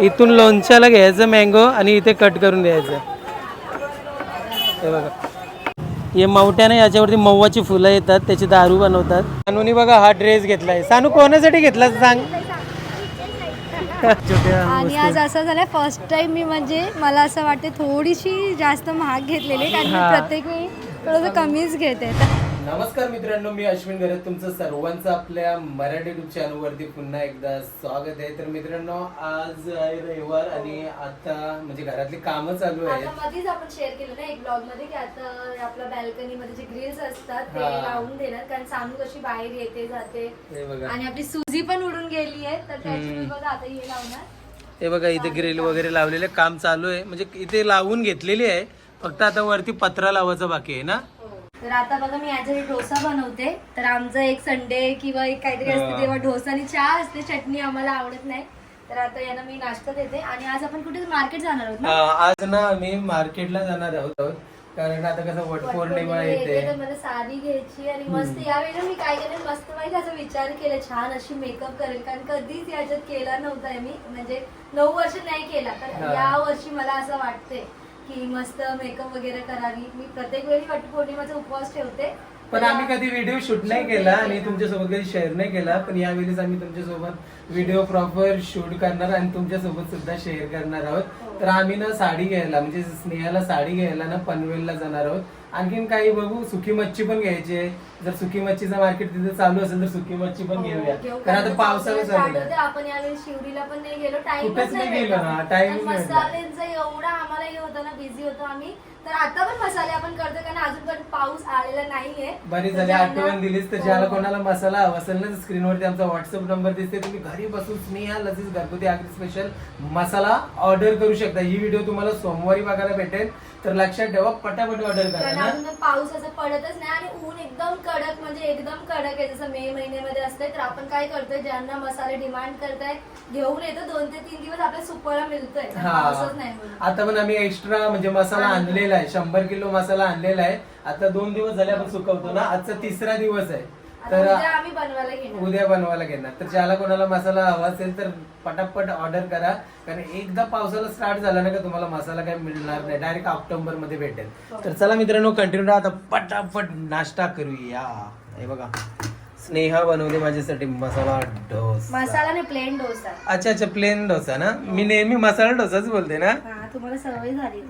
इथून लोणच्याला घ्यायचं मँगो आणि इथे कट करून द्यायचं. हे बघा. हे मवट्याने याच्यावरती मव्वाची फुलं येतात त्याची दारू बनवतात. सानूनी बघा हा ड्रेस घेतलाय. सानू कोणासाठी घेतला सांग. आणि आज असं झालंय फर्स्ट टाइम मी म्हणजे मला असं वाटते थोडीशी जास्त महाग घेतलेली कारण मी. प्रत्येक वेळी थोडंसं कमीच घेते. तर नमस्कार मित्रांनो मी अश्विन गरज तुमचं सर्वांचं आपल्या मराठी युट्यूब चॅनलवरती पुन्हा एकदा स्वागत आहे. तर मित्रांनो आज आहे रविवार आणि आता म्हणजे घरातली कामं चालू आहेत. आता मध्येच आपण शेअर केलं ना एक ब्लॉगमध्ये की आता आपल्या बॅल्कनी मध्ये जे ग्रिल्स असतात ते हा. लावून देणार. कारण कशी बाहेर येते जाते. हे बघा. आणि आपली सुजी पण उडून गेली आहे. तर त्याची. मी बघा आता हे लावणार. हे बघा इथे ग्रिल वगैरे लावलेले काम चालू आहे. म्हणजे इथे लावून घेतलेली आहे. फक्त आता वरती पत्रा लावायचं बाकी आहे ना? तर आता बघा मी याच्यावर डोसा बनवते. तर आमचं एक संडे किंवा एक काहीतरी. असते तेव्हा डोसा आणि चहा असते. चटणी आम्हाला आवडत नाही. तर आता यांना मी नाश्ता देते. आणि आज आपण कुठे मार्केट जाणार आहोत ना? आज ना आम्ही मार्केटला जाणार आहोत. कारण आता कसं वटपौर्णिमा येते येते. तर मला साडी घ्यायची आणि मस्त यावेळेला मी काय केलं मस्त माहिती असा विचार केला छान अशी मेकअप करेल. कारण कधीच याच्यात केला नव्हता मी. म्हणजे नऊ वर्ष नाही केला तर हा. या वर्षी मला असं वाटते की मस्त मेकअप वगैरे करावी. मी प्रत्येक वेळी वटपौर्णिमाचा उपवास ठेवते. पण आम्ही कधी व्हिडिओ शूट नाही केला आणि तुमच्यासोबत कधी शेअर नाही केला पण यावेळेस आम्ही तुमच्यासोबत व्हिडिओ प्रॉपर शूट करणार आणि तुमच्यासोबत सुद्धा शेअर करणार आहोत. तर आम्ही ना साडी घ्यायला म्हणजे स्नेहाला साडी घ्यायला ना पनवेलला जाणार आहोत. आणखीन काही बघू सुकी मच्छी पण घ्यायची आहे जर सुकी मच्छीचं मार्केट तिथे चालू असेल तर सुकी मच्छी पण घेऊया हो, घेऊ. कारण आता पावसाळा चालू. आहे आपण यावेळी शिवडीला पण नाही गेलो कुठेच नाही गेलो. हा, भेटला. मसाल्यांचं एवढा आम्हाला हे होतं ना बिझी होतो आम्ही तर आता पण मसाले आपण करतो कारण अजून पण पाऊस आलेला नाहीये. बरी झाली आठवण दिलीस तर हो, ज्याला. कोणाला मसाला हवा असेल ना स्क्रीनवरती आमचा व्हॉट्सअप नंबर दिसते तुम्ही घरी बसून स्नेहा लसीस घरगुती आगरी स्पेशल मसाला ऑर्डर करू शकता. ही व्हिडिओ तुम्हाला सोमवारी बघायला भेटेल. तर लक्षात ठेवा पटापट ऑर्डर करा कारण ना अजून पण पाऊस असं पडतच नाही आणि ऊन एकदम कडक म्हणजे एकदम कडक आहे. जसं मे महिन्यामध्ये असते तर आपण काय करतोय ज्यांना मसाले डिमांड करताय घेऊन येतो. दोन ते तीन दिवस आपल्या सुकवायला मिळतोय. हा. पाऊसच नाही म्हणून. आता पण आम्ही एक्स्ट्रा म्हणजे मसाला आणलेला आहे. शंभर किलो मसाला आणलेला आहे. आता दोन दिवस झाले आपण सुकवतो ना. आजचा तिसरा दिवस आहे. तर उद्या आम्ही बनवायला घेणार. उद्या बनवायला घेणार. तर ज्याला कोणाला मसाला हवा असेल तर पटापट ऑर्डर करा. कारण एकदा पावसाला स्टार्ट झाला ना का तुम्हाला मसाला काही मिळणार नाही. डायरेक्ट ऑक्टोबरमध्ये भेटेल तर चला मित्रांनो कंटिन्यू आता पटापट नाश्ता करूया. हे बघा. स्नेहा बनवली माझ्यासाठी मसाला डोसा. मसाला नाही प्लेन डोसा. अच्छा अच्छा. प्लेन डोसा ना? मी नेहमी मसाला डोसाच बोलते ना? हा तुम्हाला सवय झाली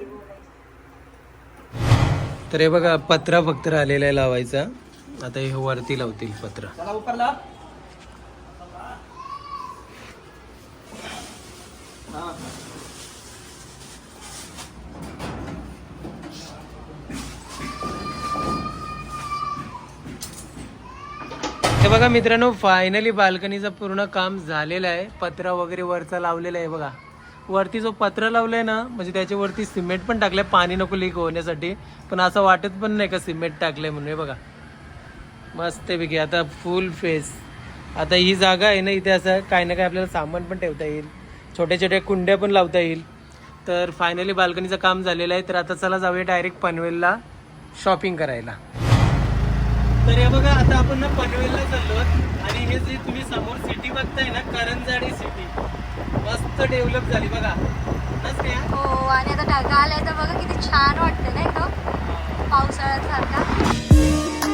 तर हे बघा पत्रा फक्त राहिलेला आहे लावायचा. आता हे वरती लावतील पत्र. हे बघा मित्रांनो फायनली बाल्कनीचं पूर्ण काम झालेलं आहे. पत्रा वगैरे वरचा लावलेला आहे बघा. वरती जो पत्र लावलंय ना म्हणजे त्याच्यावरती सिमेंट पण टाकलंय पाणी नको लीक होण्यासाठी. पण असं वाटत पण नाही का सिमेंट टाकलंय म्हणून बघा. मस्त पैकी आता फुल फेस आता ही जागा आहे ना इथे असं काही ना काही आपल्याला सामान पण ठेवता येईल. छोट्या छोट्या कुंड्या पण लावता येईल. तर फायनली बाल्कनीचं काम झालेलं आहे तर आता चला जाऊया डायरेक्ट पनवेलला शॉपिंग करायला. तर हे बघा आता आपण ना पनवेलला चाललो आणि हे जे तुम्ही समोर सिटी बघताय ना करंजाडी मस्त डेव्हलप झाली बघा? हो आणि आता ढगा आलाय तर बघा किती छान वाटतं नाही तो पावसाळ्यात सारखा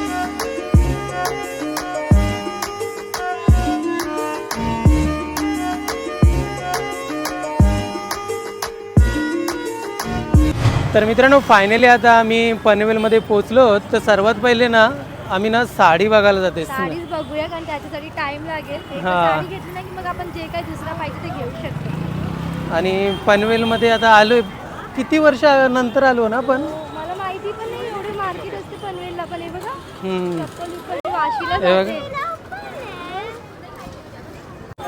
तर मित्रांनो फायनली आता आम्ही पनवेलमध्ये पोहोचलो. तर सर्वात पहिले ना आम्ही ना साडी बघायला जाते साडीच बघूया कारण त्याच्यासाठी टाइम लागेल. हा. साडी घेतली ना की मग आपण जे काही दुसरा पाहिजे ते घेऊ शकतो. आणि पनवेलमध्ये आता आलोय. किती वर्षानंतर आलो ना पण हो, मला माहिती पण नाही एवढे मार्केट असते पनवेलला पण. हे बघा हम्म. चप्पल उप्पल वाशीला हे जाते.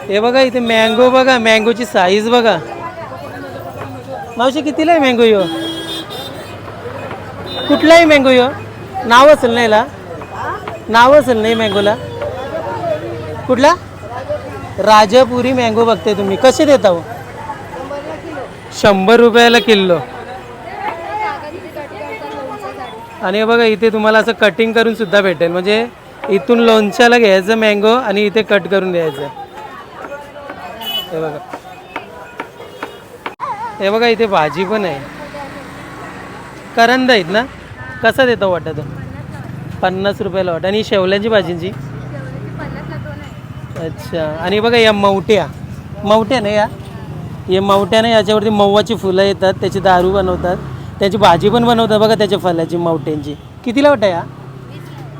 हे बघा इथे मँगो बघा मँगोची साईज बघा. मावशी कितीला आहे मँगो यो? कुठला आहे मँगो यो? नाव असेल ना याला? नाव असेल नाही मँगोला कुठला? राजापुरी मँगो बघते तुम्ही. कसे देता हो? शंभर रुपयाला किलो. आणि बघा इथे तुम्हाला असं कटिंग करून सुद्धा भेटेल. म्हणजे इथून लोणच्याला घ्यायचं मँगो आणि इथे कट करून द्यायचं. हे बघा. हे बघा इथे भाजी पण आहे. करंद आहेत ना? कसं देतो वाटत पन्नास रुपयाला वाट. आणि शेवल्याची भाजींची? अच्छा. आणि बघा या मवट्या. मवट्या ना या? हे मवट्या ना याच्यावरती मव्वाची फुलं येतात त्याची दारू बनवतात त्याची भाजी पण बनवतात बघा त्याच्या फलाची मवट्यांची. कितीला वाटा या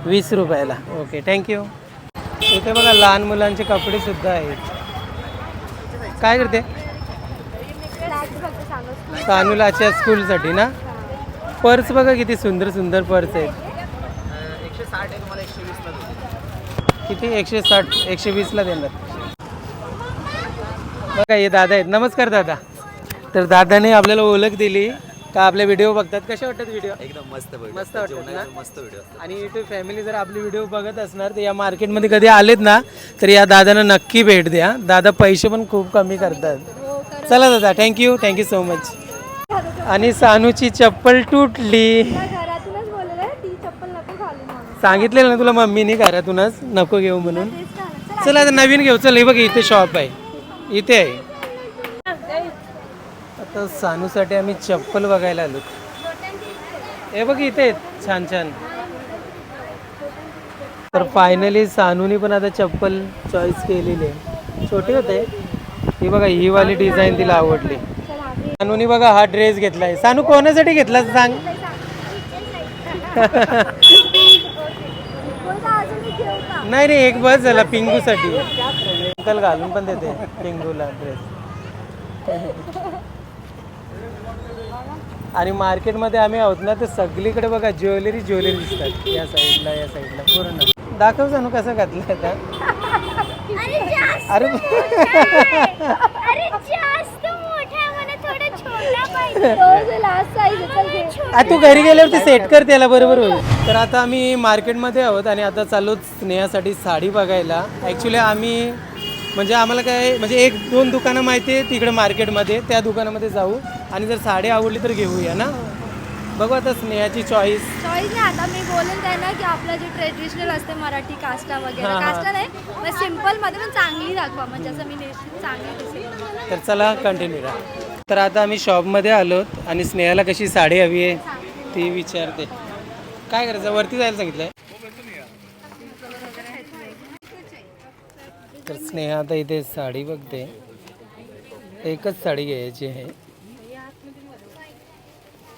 वीस रुपयाला. ओके थँक्यू इथे बघा लहान मुलांचे कपडे सुद्धा आहेत. काय करते? सानूलाच्या स्कूलसाठी ना? पर्स बघा किती सुंदर सुंदर पर्स आहेत. किती? एकशे साठ एकशे वीसला देणार. बघा हे दादा आहेत. नमस्कार दादा. तर दादाने आपल्याला ओळख दिली. का आपले व्हिडिओ बघतात? कसे वाटतात व्हिडिओ एकदम मस्त मस्त वाटतात ना? मस्त व्हिडिओ आणि इथे फॅमिली जर आपली व्हिडिओ बघत असणार तर या मार्केटमध्ये कधी आलेत ना तर या दादांना नक्की भेट द्या. दादा पैसे पण खूप कमी करतात. चला दादा थँक्यू थँक्यू सो मच आणि सानूची चप्पल तुटली. सांगितलेलं ना तुला मम्मीने घरातूनच नको घेऊ म्हणून. चला आता नवीन घेऊ. चल हे बघ इथे शॉप आहे. इथे आहे. आता सानूसाठी आम्ही चप्पल बघायला आलो. हे बघ इथे आहेत छान छान. तर फायनली सानूनी पण आता चप्पल चॉईस केलेली आहे. छोटे होते. ही बघा ही वाली डिझाईन तिला आवडली. सानूनी बघा हा ड्रेस घेतलाय. सानू कोणासाठी घेतला सांग? नाही नाही एक बस झाला पिंगूसाठी अंकल घालून पण देते पिंगूला ड्रेस आणि मार्केटमध्ये आम्ही आहोत ना तर सगळीकडे बघा ज्वेलरी ज्वेलरी दिसतात. या साईडला या साईडला पूर्ण. दाखव सांगू कसं घातलं आता. अरे साईज आ, तू घरी गेल्यावरती सेट कर त्याला बरोबर होईल तर आता आम्ही मार्केटमध्ये आहोत आणि आता चालू स्नेहासाठी साडी बघायला. ॲक्च्युली आम्ही म्हणजे आम्हाला काय म्हणजे एक दोन दुकानं माहिती आहे तिकडे मार्केटमध्ये. त्या दुकानामध्ये जाऊ आणि जर साडी आवडली तर घेऊया ना? बघू आता स्नेहाची चॉईस चॉईस नाही आता मी बोलेन त्यांना की आपलं जे ट्रेडिशनल असते मराठी काष्टा वगैरे. हा, हा. काष्टा नाही सिंपलमध्ये पण चांगली दाखवा. म्हणजे असं मी चांगली दिसेल. तर चला कंटिन्यू राहा तर आता आम्ही शॉपमध्ये आलोत आणि स्नेहाला कशी साडी हवी आहे ती विचारते. काय करायचं? वरती जायला सांगितलंय? तर स्नेहा आता इथे साडी बघते. एकच साडी घ्यायची आहे.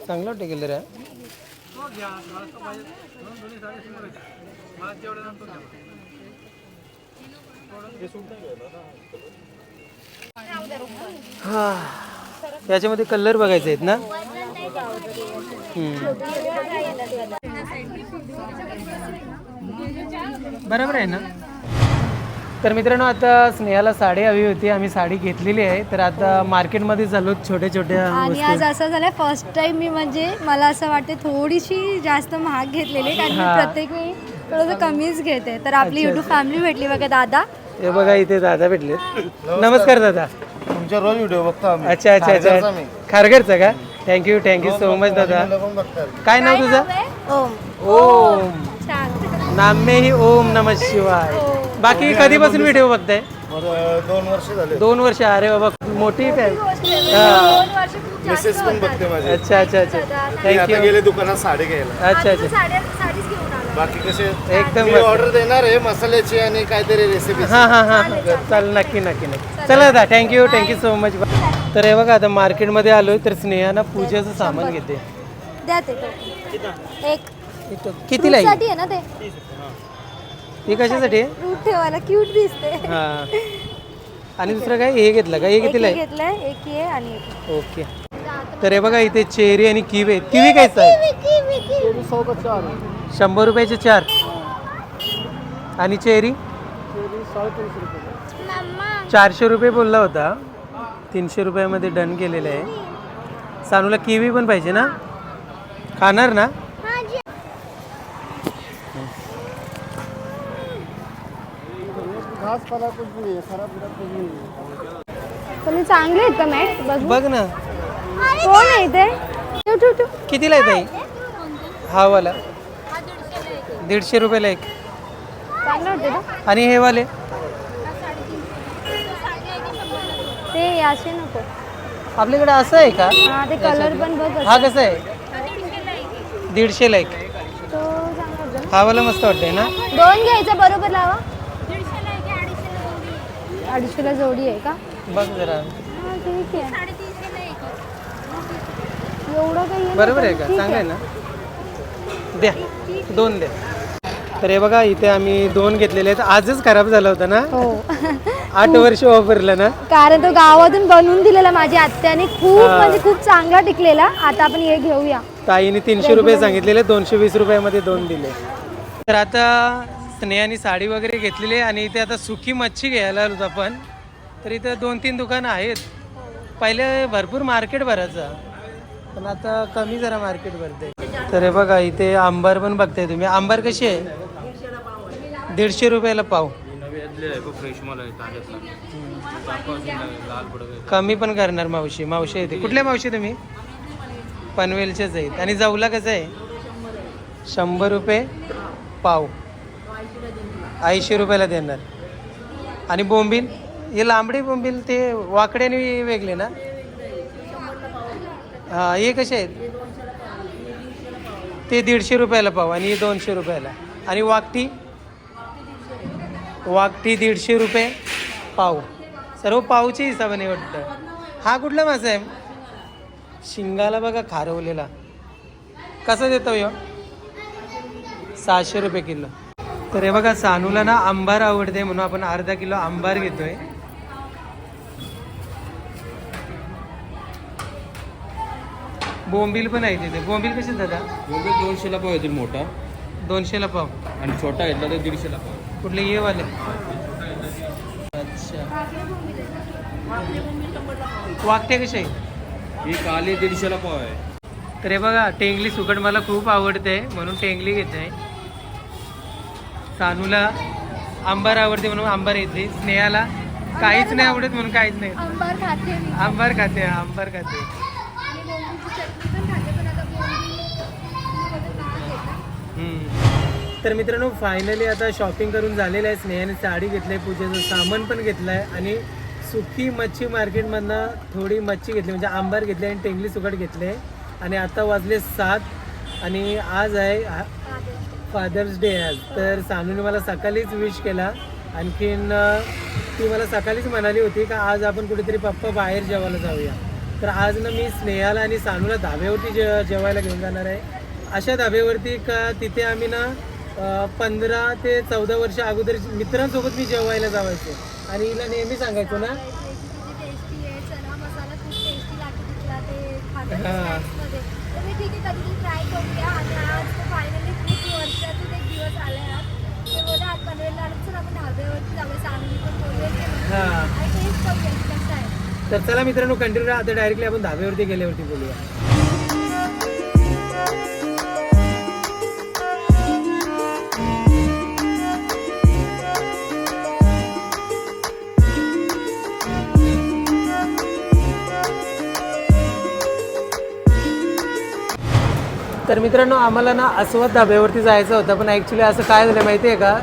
चांगलं वाटतं गेलं हा. याच्यामध्ये कलर बघायचे आहेत ना. बरोबर आहे ना? तर मित्रांनो आता स्नेहाला साडी हवी होती. आम्ही साडी घेतलेली आहे. तर आता मार्केटमध्ये चालू छोट्या छोट्या आणि आज असं झालंय फर्स्ट टाइम मी म्हणजे मला असं वाटते थोडीशी जास्त महाग घेतलेली कारण मी. प्रत्येक वेळी थोडंसं कमीच घेते. तर आपली युट्यूब फॅमिली भेटली बघा दादा. हे बघा इथे दादा भेटले नमस्कार दादा. तुमच्या रोज व्हिडिओ बघतो आम्ही. अच्छा अच्छा अच्छा. खारघरचा का? थँक्यू थँक्यू सो मच दादा. काय नाव तुझं? ओम. नामे ही ओम नम शिवाय. बाकी कधीपासून व्हिडिओ बघताय? दोन वर्ष झाले. दोन वर्ष. अरे बाबा मोठी फॅन पण. बघते माझे. अच्छा अच्छा अच्छा. थँक्यू गेले दुकानात साडी घ्यायला. अच्छा अच्छा. बाकी कसे? एकदम मी. ऑर्डर देणार आहे मसाल्याची आणि काहीतरी रेसिपी हां हां हां. चल नक्की नक्की नक्की. चला दादा थँक्यू थँक्यू सो मच तर हे बघा आता मार्केटमध्ये आलोय तर स्नेहाना पूजेचं सामान घेते. द्या ते. एक. कितीला आहे? साठी आहे ना ते? ही कशासाठी? आहे फ्रूट ठेवायला क्यूट दिसते हां. आणि दुसरं काय? हे घेतलं का? हे एक कितीला हे आहे? घेतलंय एक हे आणि एक. ओके. तर हे बघा इथे चेरी आणि किवी आहेत. किवी कायचं आहे. शंभर रुपयाचे चार. आणि चेरी? चारशे रुपये बोलला होता. तीनशे रुपयामध्ये डन केलेलं आहे. सानूला किवी पण पाहिजे ना? खाणार ना? तुम्ही चांगले आहेत का मॅट? बघ. ना. कोण आहे ते. कितीला आहे ताई हा वाला. दीडशे रुपयाला एक. चांगलं वाटते ना आणि हे वाले? ते असे नको. आपल्याकडे असं आहे का? हा ते कलर पण बघ हा कसं आहे? दीडशेला एक. तो चांगला हा वाला मस्त वाटतंय ना? दोन घ्यायचं बरोबर लावा. अडीचशेला जोडी आहे. का? बघ जरा. हा ठीक आहे. एवढं काही बरोबर आहे. का? ठीक चांगलं आहे ना? द्या. दोन द्या तर हे बघा इथे आम्ही दोन घेतलेले आहेत. आजच खराब झाला होता ना? हो. आठ वर्ष वापरलं ना? कारण तो गावातून बनवून दिलेला माझ्या आत्याने. खूप हा. म्हणजे खूप चांगला टिकलेला. आता आपण हे घेऊया. ताईने तीनशे रुपये सांगितलेले दोनशे वीस रुपयामध्ये दोन दिले. तर आता स्नेहाने साडी वगैरे घेतलेली आहे आणि इथे आता सुकी मच्छी घ्यायला आलो आपण. तर इथं दोन तीन दुकानं आहेत. पहिले भरपूर मार्केट भरायचं. पण आता कमी जरा मार्केट भरते तर हे बघा इथे आंबार पण बघताय तुम्ही. आंबार कशी आहे? दीडशे रुपयाला पाव. कमी पण करणार मावशी. मावशी येते कुठल्या मावशी तुम्ही? पनवेलचेच आहेत. आणि जाऊला कसं आहे? शंभर रुपये पाव. ऐंशी रुपयाला देणार. आणि बोंबील? हे लांबडे बोंबील ते वाकड्याने वेगळे ना? हा हे कसे आहेत? ते दीडशे रुपयाला पाव आणि दोनशे रुपयाला. आणि वाकटी वाकटी दीडशे रुपये पाव. सर्व पावच्या हिसाबाने वाटतं. हा कुठला मासा आहे? शिंगाला बघा खारवलेला. कसं देतो यो? सहाशे रुपये किलो. तर हे बघा सानूला ना आंबार आवडते म्हणून आपण अर्धा किलो आंबार घेतोय. बोंबील पण आहे तिथे बोंबील कसे दादा? दोघे दोनशेला पाव येतील मोठा. दोनशेला पाव. आणि छोटा घेतला तर दीडशेला पाव. कुठले ये वाले? अच्छा. वाकटे कसे? आहे ही काली दीडशेला पाव आहे. तर हे बघा टेंगली सुकट मला खूप आवडते म्हणून टेंगली घेते सानूला आंबार आवडते म्हणून आंबार येते स्नेहाला काहीच नाही आवडत म्हणून काहीच नाही. अंबार खाते मी. आंबार खाते आंबार खाते आणि बोंबीलची चटणी पण खाते पण आता बोंबील हम्म. तर मित्रांनो फायनली आता शॉपिंग करून झालेलं आहे. स्नेहाने साडी घेतली आहे पूजेचं सामान पण घेतलं आहे. आणि सुकी मच्छी मार्केटमधनं थोडी मच्छी घेतली म्हणजे आंबार घेतली आणि टेंगली सुकट घेतले. आणि आता वाजले सात आणि आज आहे फादर्स डे आज. तर सानूने मला सकाळीच विश केला. आणखीन ती मला सकाळीच म्हणाली होती का आज आपण कुठेतरी पप्पा बाहेर जेवायला जाऊया. तर आज ना मी स्नेहाला आणि सानूला धाब्यावरती जे जेवायला घेऊन जाणार आहे. अशा धाब्यावरती का तिथे आम्ही ना पंधरा ते चौदा वर्ष अगोदर मित्रांसोबत मी जेवायला जावायचो. आणि हिला नेहमी सांगायचो ना तर आहे मित्रांनो कंटिन्यू आता डायरेक्टली आपण धाब्यावरती गेल्यावरती बोलूया. तर मित्रांनो आम्हाला ना अस्वद धाब्यावरती जायचं होतं पण ॲक्च्युली असं काय झालं माहिती आहे का?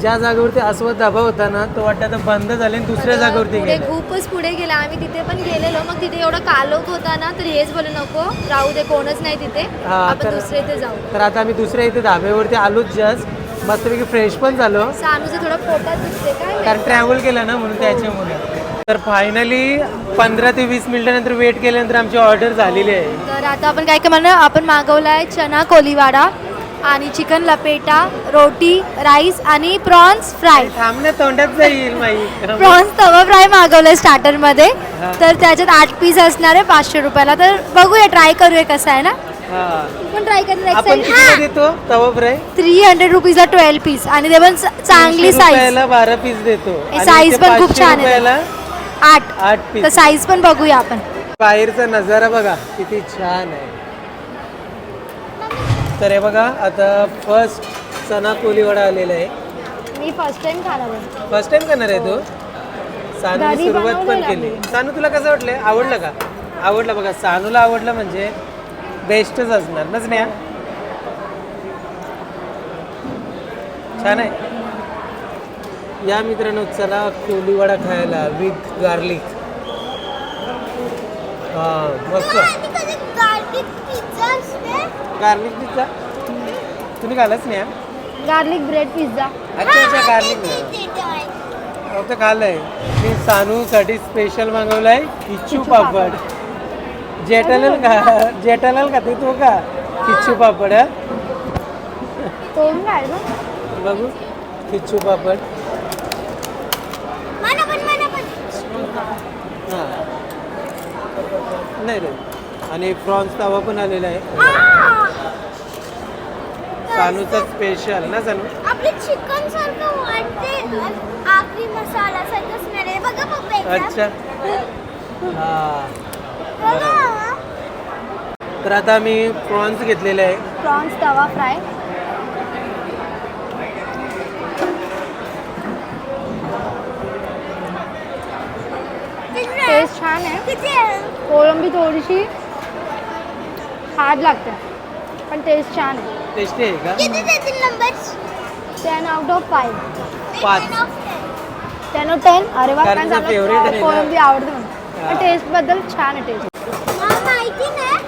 ज्या जागेवरती अस्वद धाबा होता ना तो वाटतं आता बंद झाले आणि दुसऱ्या जागेवरती पुढे गेला. खूपच पुढे गेला. आम्ही तिथे पण गेलेलो. मग तिथे एवढा कालोख होता ना तर हेच बोलू नको. राहू दे कोणच नाही तिथे. हा, आपण तर- दुसरे इथे जाऊ. तर आता आम्ही दुसऱ्या इथे धाब्यावरती आलोच जस्ट मस्तपैकी फ्रेश पण झालो. सानूचं थोडं पोटात दिसते काय? कारण ट्रॅव्हल केलं ना म्हणून त्याच्यामुळे. तर फायनली पंधरा ते वीस मिनिटानंतर वेट केल्यानंतर आमची ऑर्डर झालेली आहे. तर आता आपण काय काय म्हणलं आपण मागवलाय चना कोलीवाडा आणि चिकन लपेटा रोटी राईस आणि प्रॉन्स फ्राय थांबण्या तोंडात जाईल माई. प्रॉन्स तवा फ्राय मागवलंय स्टार्टरमध्ये. हा. तर त्याच्यात आठ पीस असणार आहे पाचशे रुपयाला. तर बघूया ट्राय करूया कसं आहे ना? हा. पण ट्राय आपण देतो तवा फ्राय थ्री हंड्रेड रुपीजला ट्वेल्व पीस आणि ते पण च- चांगली साईज रुपयाला बारा पीस देतो. आणि size इथे पण खूप 500 छान आहे. रुपयाला आठ. आठ तर पीस साईज पण बघूया आपण. बाहेरचा नजारा बघा किती छान आहे. तर हे बघा आता फर्स्ट चना कोलीवडा आलेला आहे. मी फर्स्ट टाइम खाणार आहे. फर्स्ट टाइम करणार आहे तू? सानूने घरी सुरुवात पण बनवलेला केली. मी. सानू तुला कसं वाटलंय? आवडलं का? आवडलं बघा. सानूला आवडलं म्हणजे बेस्टच असणार ना स्नेहा? छान आहे. या मित्रांनो चला कोलीवाडा खायला विथ गार्लिक हा मस्त. गार्लिक पिझ्झा तुम्ही घालच नाही हा? गार्लिक ब्रेड पिझ्झा अच्छा अच्छा गार्लिक फक्त खाल्लंय. मी सानूसाठी स्पेशल मागवलाय किच्चू पापड. जेठालाल का जेठालाल का ते तो का? किच्चू पापड हा? काय बघू. किच्चू पापड मला पण मला पण हा नाही रे. आणि प्रॉन्स तवा पण आलेला आहे. सानूचा स्पेशल ना सानू? आपले चिकन सारखं वाटते. आखरी मसाला सारखं स्मेल आहे. बघा पप्पा एकदा. अच्छा. हा. बघा तर आता मी प्रॉन्स घेतलेले आहे. प्रॉन्स तवा फ्राय. टेस्ट छान आहे. कोळंबी थोडीशी हार्ड लागते. पण टेस्ट छान आहे. टेस्टी आहे का? किती देतील number ten out of five पाच टेन ऑफ़ टेन अरे वा कारण कोळंबी आवडते म्हणून. टेस्ट बद्दल छान आहे टेस्ट माहिती नाही.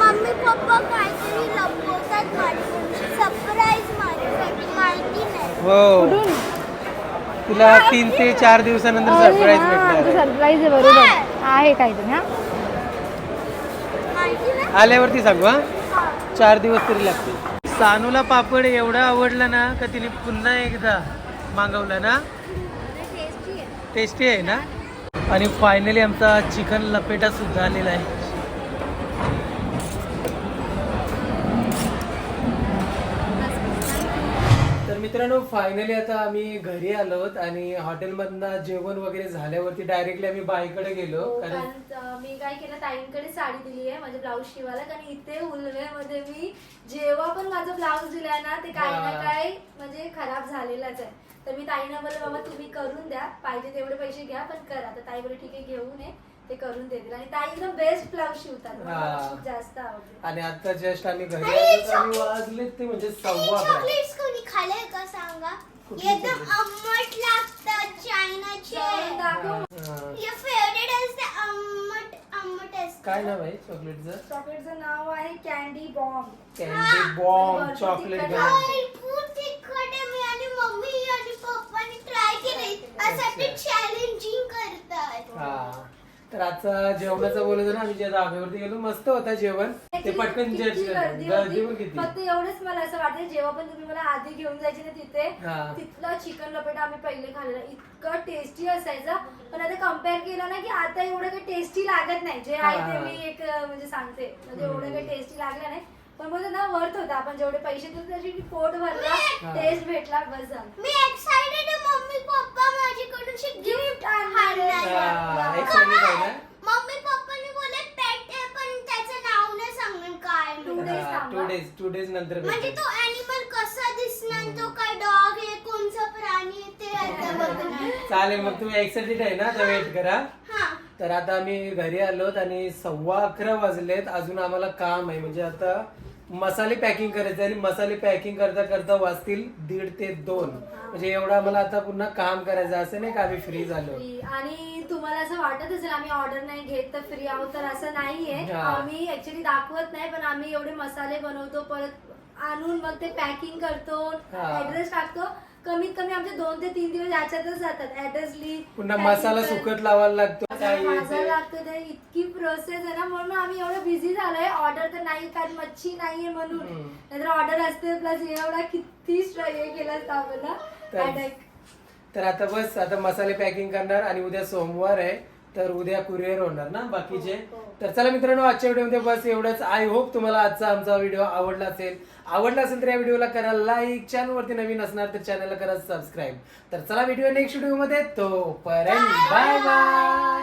मम्मी पप्पा काहीतरी लपवतात माझ्याकडून. सरप्राईज माझ्यासाठी माहिती नाही. हो. कुठून? तुला तीन ते चार दिवसानंतर सरप्राईज भेटणार. सरप्राईज आहे. बरोबर. आहे काहीतरी हा. आल्यावरती सांगू हा. चार दिवस तरी लागतील. सानूला पापड एवढा आवडला ना का तिने पुन्हा एकदा मागवला ना? टेस्टी आहे. ना? आणि फायनली आमचा चिकन लपेटा सुद्धा आलेला आहे तर मित्रांनो फायनली आता आम्ही घरी आलोत आणि हॉटेलमधनं जेवण वगैरे झाल्यावरती डायरेक्टली आम्ही बाईकडे गेलो. हो, कारण कारण अं, मी काय केलं ताईंकडे साडी दिली आहे माझे ब्लाऊज शिवायला. कारण इथे उलव्यामध्ये मी जेव्हा पण माझं ब्लाऊज दिलाय ना ते काही ना. काही म्हणजे खराब झालेलाच आहे. तर मी ताईंना बोलले बाबा तुम्ही करून द्या. पाहिजे तेवढे पैसे घ्या पण करा. तर ताई बोलले ठीक आहे घेऊन ये. ते करून देतील आणि ताई एकदम बेस्ट ब्लाऊज शिवतात मला हा. खूप जास्त आवडले आणि आता जस्ट आम्ही घरी आलो आणि वाजले ते म्हणजे सव्वा अकरा. चॉकलेट्स कोणी खाल्ले का सांगा कुठली एकदम chocolate? आंबट लागतात चायनाचे जाऊन दाखव हा. हे फेवरेट असते आंबट आंबट असते काय नाव आहे चॉकलेटचं चॉकलेटचं नाव आहे candy bomb candy bomb chocolate. भरपूर तिखट आहे मी आणि मम्मी आणि पप्पानी ट्राय केले असं ते चॅलेंजिंग करतात हा आजचा जेवणाचं बोलत ना आम्ही ज्या धाब्यावरती गेलो मस्त होता जेवण. ते पटकन जज गर्दी पण. किती? फक्त एवढंच मला असं वाटतं जेव्हा पण तुम्ही मला आधी घेऊन जायचे ना तिथे हा. तिथलं चिकन लपेटा आम्ही पहिले खाल्लेलं. इतकं टेस्टी असायचं. पण आता कंपेअर केलं ना की आता एवढं काही टेस्टी लागत नाही. जे आहे ते. मी एक अं, म्हणजे सांगते. म्हणजे एवढं काही टेस्टी लागलं नाही. पण बोलतो ना वर्थ होता. आपण जेवढे पैसे दिले त्याची पोट भरला. टेस्ट भेटला बस झालं मी एक्साइटेड आहे मम्मी पप्पा माझ्याकडून गिफ्ट आणणार मम्मी पप्पानी बोले पेट आहे पण त्याचं नाव नाही सांगणार काय. Days थांबा. टू डेज टू डेज नंतर म्हणजे. तो कसा दिसणार? तो काय डॉग आहे कोणचा प्राणी आहे ते आता बघणार. चालेल मग तुम्ही एक्साइटेड आहे ना? तर वेट करा. हा. तर आता आम्ही घरी आलोत आणि सव्वा अकरा वाजलेत. अजून आम्हाला काम आहे. म्हणजे आता मसाले पॅकिंग करायचे आणि मसाले पॅकिंग करता करता वाजतील दीड ते दोन म्हणजे एवढं आम्हाला आता पुन्हा काम करायचं असं नाही का आम्ही फ्री झालो. आणि तुम्हाला असं वाटत असेल आम्ही ऑर्डर नाही घेत तर फ्री आहोत तर असं नाहीये हा. आम्ही ऍक्च्युली दाखवत नाही पण आम्ही एवढे मसाले बनवतो परत आणून मग ते पॅकिंग करतो हा. ऍड्रेस टाकतो कमीत कमी आमचे दोन ते तीन दिवस याच्यातच जातात. ऍड्रेस ली पुन्हा मसाला सुकत लावायला लागतो ते- लागतो ते इतकी प्रोसेस आहे ना म्हणून आम्ही एवढं बिझी झालोय. ऑर्डर तर नाही कारण मच्छी नाहीये म्हणून. नाहीतर ऑर्डर असते प्लस एवढा किती हे केलं आपण ना तर- आता बस आता मसाले पॅकिंग करणार आणि उद्या सोमवार आहे तर उद्या कुरिअर होणार ना बाकीचे. हो. तर चला मित्रांनो आजच्या व्हिडिओमध्ये बस एवढंच. आय होप तुम्हाला आजचा आमचा व्हिडिओ आवडला असेल. आवडला असेल तर या व्हिडिओला करा लाईक चॅनलवरती नवीन असणार तर चॅनलला करा सबस्क्राईब तर चला व्हिडिओ नेक्स्ट व्हिडिओमध्ये तोपर्यंत बाय बाय